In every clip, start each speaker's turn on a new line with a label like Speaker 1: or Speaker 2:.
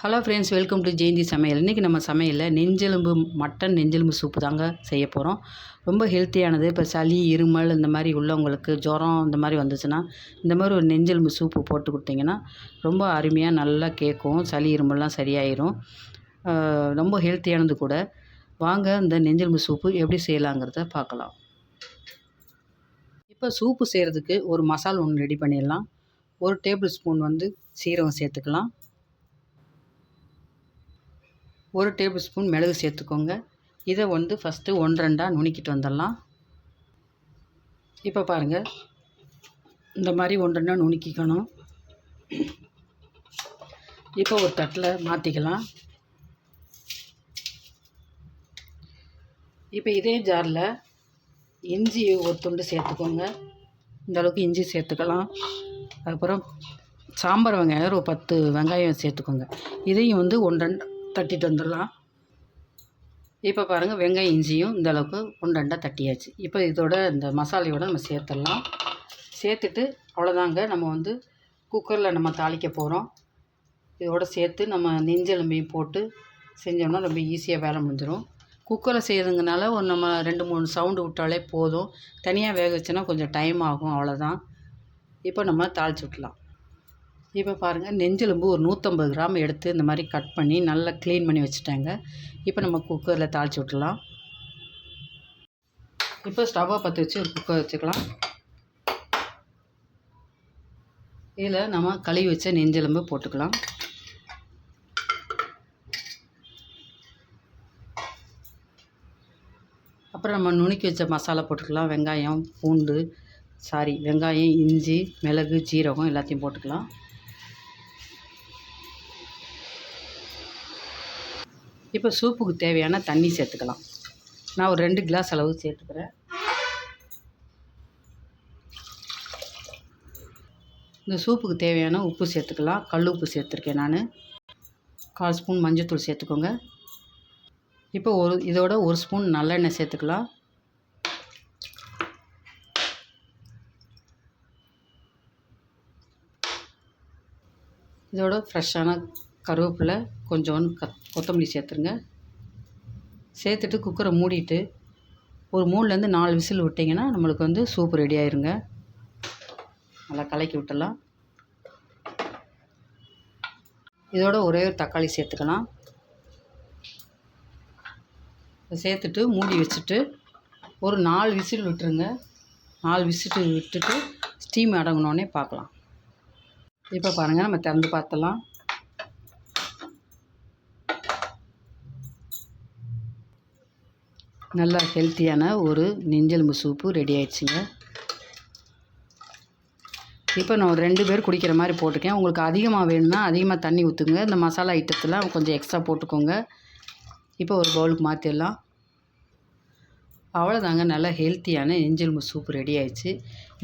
Speaker 1: Hello friends welcome to Jayanthi சமையல் இன்றைக்கி நம்ம சமையலில் நெஞ்செலும்பு மட்டன் நெஞ்செலும்பு சூப்பு தாங்க செய்ய போகிறோம் ரொம்ப ஹெல்த்தியானது இப்போ சளி இருமல் இந்த மாதிரி உள்ளவங்களுக்கு ஜுரம் இந்த மாதிரி வந்துச்சுன்னா இந்த மாதிரி ஒரு நெஞ்செலும்பு சூப்பு போட்டு கொடுத்தீங்கன்னா ரொம்ப அருமையாக நல்லா கேட்கும். சளி இருமல்லாம் சரியாயிரும். ரொம்ப ஹெல்த்தியானது கூட. வாங்க இந்த நெஞ்செலும்பு சூப்பு எப்படி செய்யலாங்கிறத பார்க்கலாம். இப்போ சூப்பு செய்கிறதுக்கு ஒரு மசாலா ஒன்று ரெடி பண்ணிடலாம். ஒரு டேபிள் ஸ்பூன் வந்து சீரகம் சேர்த்துக்கலாம். ஒரு டேபிள் ஸ்பூன் மிளகு சேர்த்துக்கோங்க. இதை வந்து ஃபஸ்ட்டு ஒன்று ரெண்டாக நுணுக்கிட்டு வந்துடலாம். இப்போ பாருங்கள் இந்த மாதிரி ஒன்று ரெண்டாக நுணுக்கிக்கணும். இப்போ ஒரு தட்டில் மாற்றிக்கலாம் இப்போ இதே ஜாரில் இஞ்சி ஒரு துண்டு சேர்த்துக்கோங்க. இந்த அளவுக்கு இஞ்சி சேர்த்துக்கலாம். அதுக்கப்புறம் சாம்பார் வெங்காயம் ஒரு பத்து வெங்காயம் சேர்த்துக்கோங்க. இதையும் வந்து ஒன்று ரெண்டு தட்டிட்டு வந்துடலாம். இப்போ பாருங்கள் வெங்காயம் இஞ்சியும் இந்தளவுக்கு உண்டண்டாக தட்டியாச்சு. இப்போ இதோட இந்த மசாலையோட நம்ம சேர்த்துடலாம். சேர்த்துட்டு அவ்வளோதாங்க நம்ம வந்து குக்கரில் நம்ம தாளிக்க போகிறோம் இதோட சேர்த்து நம்ம நெஞ்செலும்பையும் போட்டு செஞ்சோம்னா ரொம்ப ஈஸியாக வேலை முடிஞ்சிடும் குக்கரில் செய்கிறதுங்கனால ஒரு நம்ம ரெண்டு மூணு சவுண்டு விட்டாலே போதும். தனியாக வேக வச்சோன்னா கொஞ்சம் டைம் ஆகும். அவ்வளோதான் இப்போ நம்ம தாளிச்சு விட்லாம் இப்போ பாருங்கள் நெஞ்செலும்பு ஒரு நூற்றம்பது கிராம் எடுத்து இந்த மாதிரி கட் பண்ணி நல்லா க்ளீன் பண்ணி வச்சுட்டாங்க. இப்போ நம்ம குக்கரில் தாளிச்சு விட்டுலாம் இப்போ ஸ்டவ்வை பற்ற வச்சு ஒரு குக்கர் வச்சுக்கலாம். இதில் நம்ம கழுவி வச்ச நெஞ்செலும்பு போட்டுக்கலாம். அப்புறம் நம்ம நுணுக்கி வச்ச மசாலா போட்டுக்கலாம். வெங்காயம் பூண்டு சாரி வெங்காயம் இஞ்சி மிளகு ஜீரகம் எல்லாத்தையும் போட்டுக்கலாம். இப்போ சூப்புக்கு தேவையான தண்ணி சேர்த்துக்கலாம். நான் ஒரு ரெண்டு கிளாஸ் அளவு சேர்த்துக்கிறேன். இந்த சூப்புக்கு தேவையான உப்பு சேர்த்துக்கலாம். கல் உப்பு சேர்த்துருக்கேன் நான். கால் ஸ்பூன் மஞ்சத்தூள் சேர்த்துக்கோங்க. இப்போ ஒரு இதோட ஒரு ஸ்பூன் நல்லெண்ணெய் சேர்த்துக்கலாம். இதோட ஃப்ரெஷ்ஷான கருவேப்பிலை கொஞ்சோண்டு க கொத்தமல்லி சேர்த்துருங்க. சேர்த்துட்டு குக்கரை மூடிட்டு ஒரு மூணுலேருந்து நாலு விசில் விட்டிங்கன்னா நம்மளுக்கு வந்து சூப் ரெடி ஆயிருங்க. நல்லா கலக்கி விட்டுடலாம். இதோட ஒரே ஒரு தக்காளி சேர்த்துக்கலாம். சேர்த்துட்டு மூடி வச்சுட்டு ஒரு நாலு விசில் விட்டுருங்க. நாலு விசில் விட்டுட்டு ஸ்டீம் அடங்கினோடனே பார்க்கலாம். இப்போ பாருங்கள் நம்ம திறந்து பார்த்தலாம் நல்லா ஹெல்த்தியான ஒரு நெஞ்செலும்பு சூப்பு ரெடி ஆயிடுச்சுங்க. இப்போ நான் ஒரு ரெண்டு பேர் குடிக்கிற மாதிரி போட்டிருக்கேன். உங்களுக்கு அதிகமாக வேணும்னா அதிகமாக தண்ணி ஊற்றுங்க இந்த மசாலா ஐட்டத்தில் கொஞ்சம் எக்ஸ்ட்ரா போட்டுக்கோங்க. இப்போ ஒரு பவுலுக்கு மாற்றிடலாம் அவ்வளோதாங்க நல்லா ஹெல்த்தியான நெஞ்செலும்பு சூப் ரெடி ஆயிடுச்சு.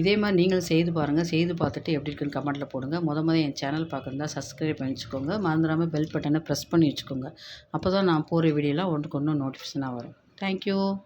Speaker 1: இதே மாதிரி நீங்களும் செய்து பாருங்கள் செய்து பார்த்துட்டு எப்படி இருக்குன்னு கமெண்ட்டில் போடுங்க. முத முத என் சேனல் பார்க்குறதா சப்ஸ்கிரைப் பண்ணி வச்சுக்கோங்க. மறந்துடாமல் பெல் பட்டனை ப்ரெஸ் பண்ணி வச்சுக்கோங்க. அப்போ தான் நான் போகிற வீடியோலாம் ஒன்றுக்கு ஒன்று நோட்டிஃபிகேஷனாக வரும். Thank you.